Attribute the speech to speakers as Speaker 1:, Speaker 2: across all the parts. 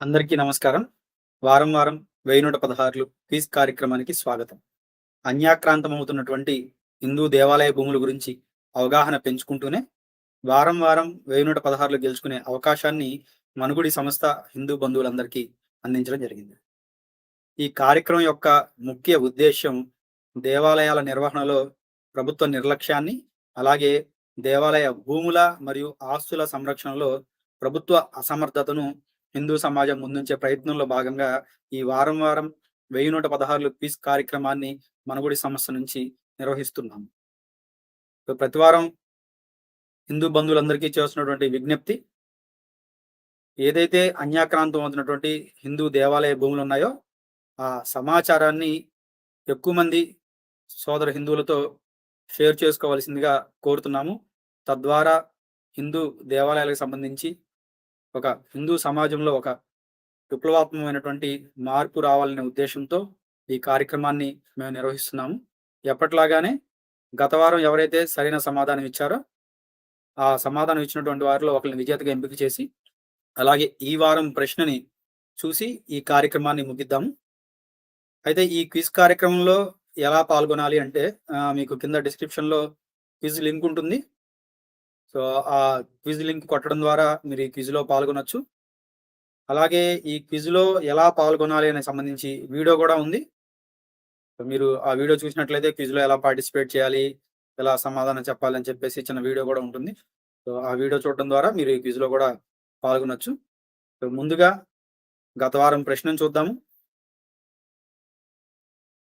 Speaker 1: అందరికీ నమస్కారం. వారం వారం వెయ్యి నూట పదహారులు క్విజ్ కార్యక్రమానికి స్వాగతం. అన్యాక్రాంతమవుతున్నటువంటి హిందూ దేవాలయ భూముల గురించి అవగాహన పెంచుకుంటూనే వారం వారం వెయ్యి నూట పదహారులు గెలుచుకునే అవకాశాన్ని మనుగుడి సంస్థ హిందూ బంధువులందరికీ అందించడం జరిగింది. ఈ కార్యక్రమం యొక్క ముఖ్య ఉద్దేశం దేవాలయాల నిర్వహణలో ప్రభుత్వ నిర్లక్ష్యాన్ని అలాగే దేవాలయ భూముల మరియు ఆస్తుల సంరక్షణలో ప్రభుత్వ అసమర్థతను హిందూ సమాజం ముందుంచే ప్రయత్నంలో భాగంగా ఈ వారం వారం వెయ్యి నూట పదహారులు పీస్ కార్యక్రమాన్ని మనగుడి సంస్థ నుంచి నిర్వహిస్తున్నాము. ప్రతి వారం హిందూ బంధువులందరికీ చేస్తున్నటువంటి విజ్ఞప్తి ఏదైతే అన్యాక్రాంతం అవుతున్నటువంటి హిందూ దేవాలయ భూములు ఉన్నాయో ఆ సమాచారాన్ని ఎక్కువ మంది సోదర హిందువులతో షేర్ చేసుకోవాల్సిందిగా కోరుతున్నాము. తద్వారా హిందూ దేవాలయాలకు సంబంధించి ఒక హిందూ సమాజంలో ఒక విప్లవాత్మకమైనటువంటి మార్పు రావాలనే ఉద్దేశంతో ఈ కార్యక్రమాన్ని మేము నిర్వహిస్తున్నాము. ఎప్పట్లాగానే గత వారం ఎవరైతే సరైన సమాధానం ఇచ్చారో ఆ సమాధానం ఇచ్చినటువంటి వారిలో ఒకరిని విజేతగా ఎంపిక చేసి అలాగే ఈ వారం ప్రశ్నని చూసి ఈ కార్యక్రమాన్ని ముగిద్దాము. అయితే ఈ క్విజ్ కార్యక్రమంలో ఎలా పాల్గొనాలి అంటే మీకు కింద డిస్క్రిప్షన్లో క్విజ్ లింక్ ఉంటుంది. సో ఆ క్విజ్ లింక్ కొట్టడం ద్వారా మీరు ఈ క్విజ్లో పాల్గొనొచ్చు. అలాగే ఈ క్విజ్లో ఎలా పాల్గొనాలి అనే సంబంధించి వీడియో కూడా ఉంది. మీరు ఆ వీడియో చూసినట్లయితే క్విజ్లో ఎలా పార్టిసిపేట్ చేయాలి ఎలా సమాధానం చెప్పాలి అని చెప్పేసి చిన్న వీడియో కూడా ఉంటుంది. సో ఆ వీడియో చూడడం ద్వారా మీరు ఈ క్విజ్లో కూడా పాల్గొనొచ్చు. సో ముందుగా గత వారం ప్రశ్నను చూద్దాము.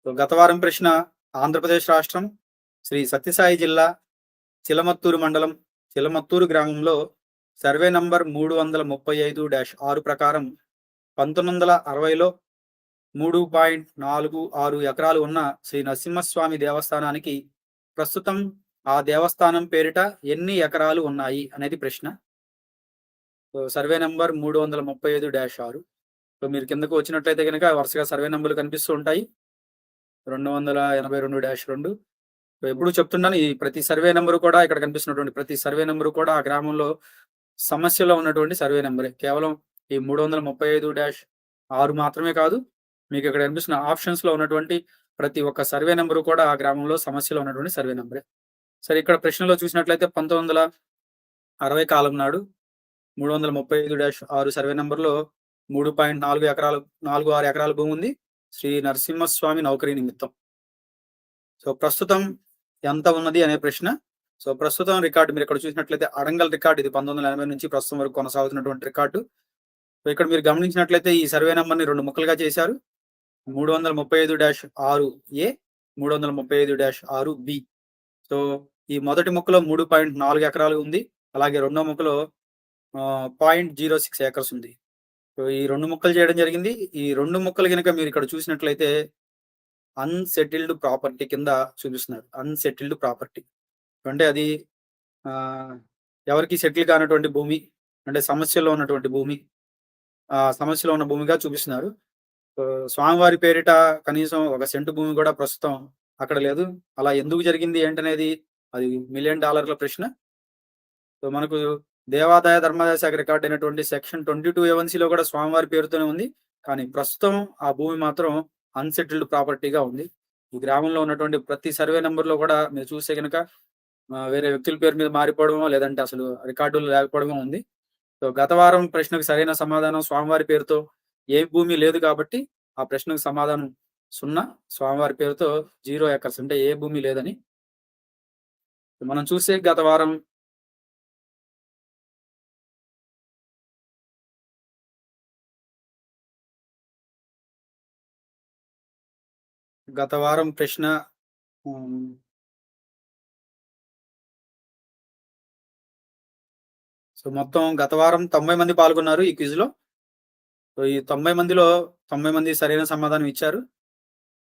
Speaker 1: సో గత వారం ప్రశ్న ఆంధ్రప్రదేశ్ రాష్ట్రం శ్రీ సత్యసాయి జిల్లా చిలమత్తూరు మండలం సిలమత్తూరు గ్రామంలో సర్వే నంబర్ మూడు వందల ముప్పై ఐదు డాష్ ఆరు ప్రకారం పంతొమ్మిది వందల అరవైలో మూడు పాయింట్ నాలుగు ఆరు ఎకరాలు ఉన్న శ్రీ నరసింహస్వామి దేవస్థానానికి ప్రస్తుతం ఆ దేవస్థానం పేరిట ఎన్ని ఎకరాలు ఉన్నాయి అనేది ప్రశ్న. సో సర్వే నంబర్ మూడు వందల ముప్పై ఐదు డాష్ ఆరు. సో మీరు కిందకు వచ్చినట్లయితే కనుక వరుసగా సర్వే నెంబర్లు కనిపిస్తూ ఉంటాయి. రెండు వందల ఎనభై రెండు డాష్ రెండు. ఎప్పుడు చెప్తున్నాను ఈ ప్రతి సర్వే నెంబర్ కూడా ఇక్కడ కనిపిస్తున్నటువంటి ప్రతి సర్వే నెంబర్ కూడా ఆ గ్రామంలో సమస్యలో ఉన్నటువంటి సర్వే నెంబరే. కేవలం ఈ మూడు వందల ముప్పై ఐదు డాష్ ఆరు మాత్రమే కాదు మీకు ఇక్కడ కనిపిస్తున్న ఆప్షన్స్లో ఉన్నటువంటి ప్రతి ఒక్క సర్వే నెంబరు కూడా ఆ గ్రామంలో సమస్యలో ఉన్నటువంటి సర్వే నెంబరే. సరే ఇక్కడ ప్రశ్నలో చూసినట్లయితే పంతొమ్మిది వందల అరవై కాలం నాడు మూడు వందల ముప్పై ఐదు డాష్ ఆరు సర్వే నెంబర్లో మూడు పాయింట్ నాలుగు ఎకరాలు నాలుగు ఆరు ఎకరాల భూమి ఉంది. శ్రీ నరసింహస్వామి నౌకరీ నిమిత్తం. సో ప్రస్తుతం ఎంత ఉన్నది అనే ప్రశ్న. సో ప్రస్తుతం రికార్డు మీరు ఇక్కడ చూసినట్లయితే అడంగల్ రికార్డు ఇది పంతొమ్మిది వందల ఎనభై నుంచి ప్రస్తుతం వరకు కొనసాగుతున్నటువంటి రికార్డు. సో ఇక్కడ మీరు గమనించినట్లయితే ఈ సర్వే నెంబర్ని రెండు ముక్కలుగా చేశారు. మూడు వందల ముప్పై ఐదు డాష్ ఆరు ఏ మూడు వందల ముప్పై ఐదు డాష్ ఆరు బి. సో ఈ మొదటి ముక్కలో మూడు పాయింట్ నాలుగు ఎకరాలు ఉంది. అలాగే రెండో ముక్కలో పాయింట్ జీరో సిక్స్ ఏకర్స్ ఉంది. సో ఈ రెండు ముక్కలు చేయడం జరిగింది. ఈ రెండు ముక్కలు కనుక మీరు ఇక్కడ చూసినట్లయితే అన్సెటిల్డ్ ప్రాపర్టీ కింద చూపిస్తున్నారు. అన్సెటిల్డ్ ప్రాపర్టీ అంటే అది ఆ, ఎవరికి సెటిల్ కానటువంటి భూమి అంటే సమస్యలో ఉన్నటువంటి భూమి ఆ సమస్యలో ఉన్న భూమిగా చూపిస్తున్నారు. స్వామివారి పేరిట కనీసం ఒక సెంటు భూమి కూడా ప్రస్తుతం అక్కడ లేదు. అలా ఎందుకు జరిగింది ఏంటనేది అది మిలియన్ డాలర్ల ప్రశ్న. సో మనకు దేవాదాయ ధర్మాదాయ శాఖ రికార్డ్ అయినటువంటి సెక్షన్ ట్వంటీ టూ లో కూడా స్వామివారి పేరుతోనే ఉంది. కానీ ప్రస్తుతం ఆ భూమి మాత్రం అన్సెటిల్డ్ ప్రాపర్టీగా ఉంది. ఈ గ్రామంలో ఉన్నటువంటి ప్రతి సర్వే నెంబర్లో కూడా మీరు చూస్తే కనుక వేరే వ్యక్తుల పేరు మీద మారిపోవడమో లేదంటే అసలు రికార్డులు లేకపోవడమో ఉంది. సో గత వారం ప్రశ్నకు సరైన సమాధానం స్వామివారి పేరుతో ఏ భూమి లేదు కాబట్టి ఆ ప్రశ్నకు సమాధానం సున్నా స్వామివారి పేరుతో జీరో ఎకర్స్ అంటే ఏ భూమి లేదని. మనం చూసే గత వారం గత వారం ప్రశ్న సో మొత్తం గత వారం తొంభై మంది పాల్గొన్నారు ఈ క్విజ్లో సో ఈ తొంభై మందిలో తొంభై మంది సరైన సమాధానం ఇచ్చారు.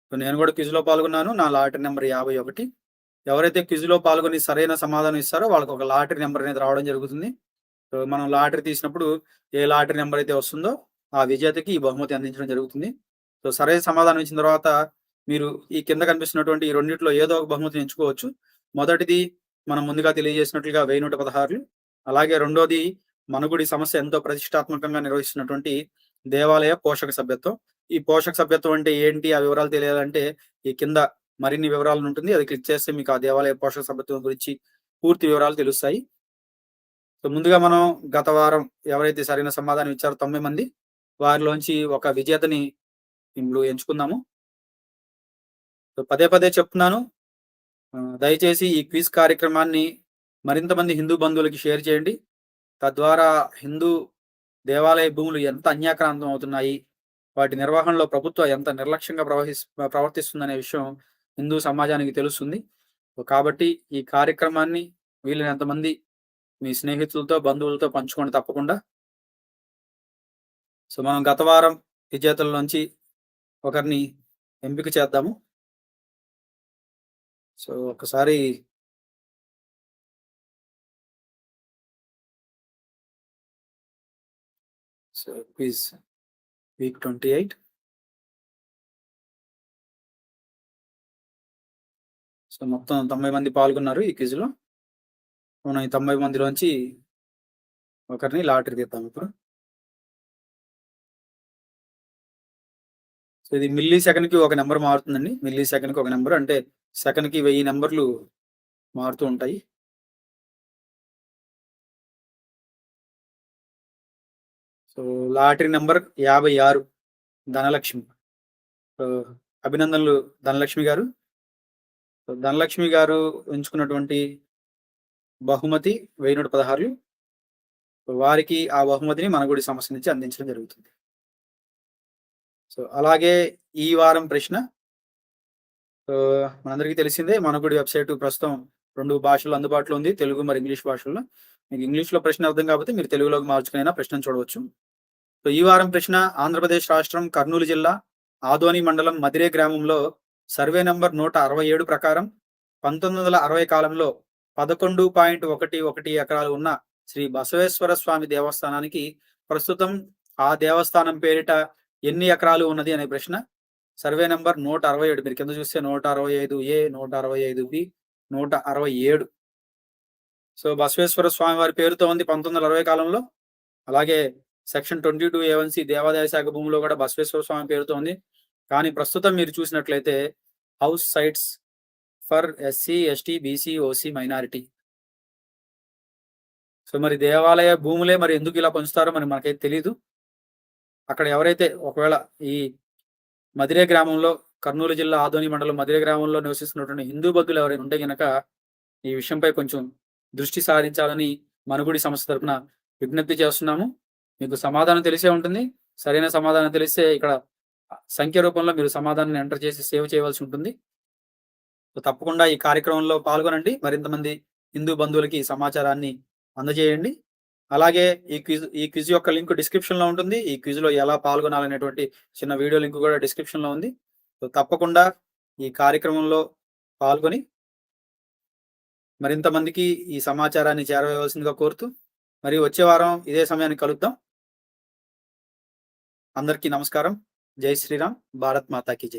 Speaker 1: సో నేను కూడా క్విజ్లో పాల్గొన్నాను. నా లాటరీ నెంబర్ యాభై ఒకటి. ఎవరైతే క్విజ్లో పాల్గొని సరైన సమాధానం ఇస్తారో వాళ్ళకి ఒక లాటరీ నెంబర్ అనేది రావడం జరుగుతుంది. సో మనం లాటరీ తీసినప్పుడు ఏ లాటరీ నెంబర్ అయితే వస్తుందో ఆ విజేతకి ఈ బహుమతి అందించడం జరుగుతుంది. సో సరైన సమాధానం ఇచ్చిన తర్వాత మీరు ఈ కింద కనిపిస్తున్నటువంటి ఈ రెండింటిలో ఏదో ఒక బహుమతిని ఎంచుకోవచ్చు. మొదటిది మనం ముందుగా తెలియజేసినట్లుగా వెయ్యి నూట పదహారులు. అలాగే రెండోది మనుగుడి సమస్య ఎంతో ప్రతిష్టాత్మకంగా నిర్వహిస్తున్నటువంటి దేవాలయ పోషక సభ్యత్వం. ఈ పోషక సభ్యత్వం అంటే ఏంటి? ఆ వివరాలు తెలియాలంటే ఈ కింద మరిన్ని వివరాలు ఉంటుంది. అది క్లిక్ చేస్తే మీకు ఆ దేవాలయ పోషక సభ్యత్వం గురించి పూర్తి వివరాలు తెలుస్తాయి. సో ముందుగా మనం గత వారం ఎవరైతే సరైన సమాధానం ఇచ్చారో తొంభై మంది వారిలోంచి ఒక విజేతని ఇప్పుడు ఎంచుకుందాము. సో పదే పదే చెప్తున్నాను. దయచేసి ఈ క్విజ్ కార్యక్రమాన్ని మరింత మంది హిందూ బంధువులకి షేర్ చేయండి. తద్వారా హిందూ దేవాలయ భూములు ఎంత అన్యాక్రాంతం అవుతున్నాయి వాటి నిర్వహణలో ప్రభుత్వం ఎంత నిర్లక్ష్యంగా ప్రవహి ప్రవర్తిస్తుందనే విషయం హిందూ సమాజానికి తెలుస్తుంది. కాబట్టి ఈ కార్యక్రమాన్ని వీలైనంత మంది మీ స్నేహితులతో బంధువులతో పంచుకోండి తప్పకుండా. సో మనం గత వారం విజేతల నుంచి ఒకరిని ఎంపిక చేద్దాము. సో ఒకసారి so quiz week twenty eight. So మొత్తం తొంభై మంది పాల్గొన్నారు ఈ క్విజ్లో. మనం ఈ తొంభై మందిలోంచి ఒకరిని లాటరీ తీద్దాం ఇప్పుడు. సో ఇది మిల్లీ సెకండ్కి ఒక నెంబర్ మారుతుందండి. మిల్లీ సెకండ్కి ఒక నెంబర్ అంటే సెకండ్కి వెయ్యి నెంబర్లు మారుతూ ఉంటాయి. సో లాటరీ నెంబర్ యాభై ఆరు ధనలక్ష్మి. సో అభినందనలు ధనలక్ష్మి గారు. సో ధనలక్ష్మి గారు ఎంచుకున్నటువంటి బహుమతి వెయ్యి నూట పదహారులు. వారికి ఆ బహుమతిని మన గుడి సంస్థ నుంచి అందించడం జరుగుతుంది. సో అలాగే ఈ వారం ప్రశ్న. సో మనందరికీ తెలిసిందే మనకుడి వెబ్సైట్ ప్రస్తుతం రెండు భాషలు అందుబాటులో ఉంది తెలుగు మరి ఇంగ్లీష్ భాషల్లో. మీకు ఇంగ్లీష్లో ప్రశ్న అర్థం కాబట్టి మీరు తెలుగులోకి మార్చుకునైనా ప్రశ్న చూడవచ్చు. సో ఈ వారం ప్రశ్న ఆంధ్రప్రదేశ్ రాష్ట్రం కర్నూలు జిల్లా ఆదోని మండలం మదిరే గ్రామంలో సర్వే నంబర్ నూట అరవై ఏడు ప్రకారం పంతొమ్మిది వందల అరవై కాలంలో పదకొండు పాయింట్ ఒకటి ఒకటి ఎకరాలు ఉన్న శ్రీ బసవేశ్వర స్వామి దేవస్థానానికి ప్రస్తుతం ఆ దేవస్థానం పేరిట ఎన్ని ఎకరాలు ఉన్నది అనే ప్రశ్న? సర్వే నెంబర్ నూట అరవై ఏడు. మీరు కింద చూస్తే నూట అరవై ఐదు ఏ నూట అరవై ఐదు బి నూట అరవై ఏడు. సో బసవేశ్వర స్వామి వారి పేరుతో ఉంది పంతొమ్మిది వందల అరవై కాలంలో. అలాగే సెక్షన్ ట్వంటీ టూ ఏవన్సీ దేవాదాయ శాఖ భూమిలో కూడా బసవేశ్వర స్వామి పేరుతో ఉంది. కానీ ప్రస్తుతం మీరు చూసినట్లయితే house sites for SC ST BC OC minority. So మరి దేవాలయ భూములే మరి ఎందుకు ఇలా పంచుతారో మరి మనకైతే తెలియదు అక్కడ ఎవరైతే ఒకవేళ ఈ మదిరే గ్రామంలో కర్నూలు జిల్లా ఆదోని మండలం మదిరే గ్రామంలో నివసిస్తున్నటువంటి హిందూ భక్తులు ఎవరైనా ఉంటే గనక ఈ విషయంపై కొంచెం దృష్టి సారించాలని మనుగుడి సంస్థ తరపున విజ్ఞప్తి చేస్తున్నాము. మీకు సమాధానం తెలిసే ఉంటుంది. సరైన సమాధానం తెలిస్తే ఇక్కడ సంఖ్య రూపంలో మీరు సమాధానాన్ని ఎంటర్ చేసి సేవ్ చేయవలసి ఉంటుంది. తప్పకుండా ఈ కార్యక్రమంలో పాల్గొనండి. మరింత మంది హిందూ బంధువులకి సమాచారాన్ని అందజేయండి. అలాగే ఈ క్విజ్ ఈ క్విజ్ యొక్క లింక్ డిస్క్రిప్షన్లో ఉంటుంది. ఈ క్విజ్లో ఎలా పాల్గొనాలనేటువంటి చిన్న వీడియో లింక్ కూడా డిస్క్రిప్షన్లో ఉంది. సో తప్పకుండా ఈ కార్యక్రమంలో పాల్గొని మరింత మందికి ఈ సమాచారాన్ని చేరవేయవలసిందిగా కోరుతూ మరి వచ్చే వారం ఇదే సమయానికి కలుద్దాం. అందరికీ నమస్కారం. జై శ్రీరామ్. భారత్ మాతాకి జై.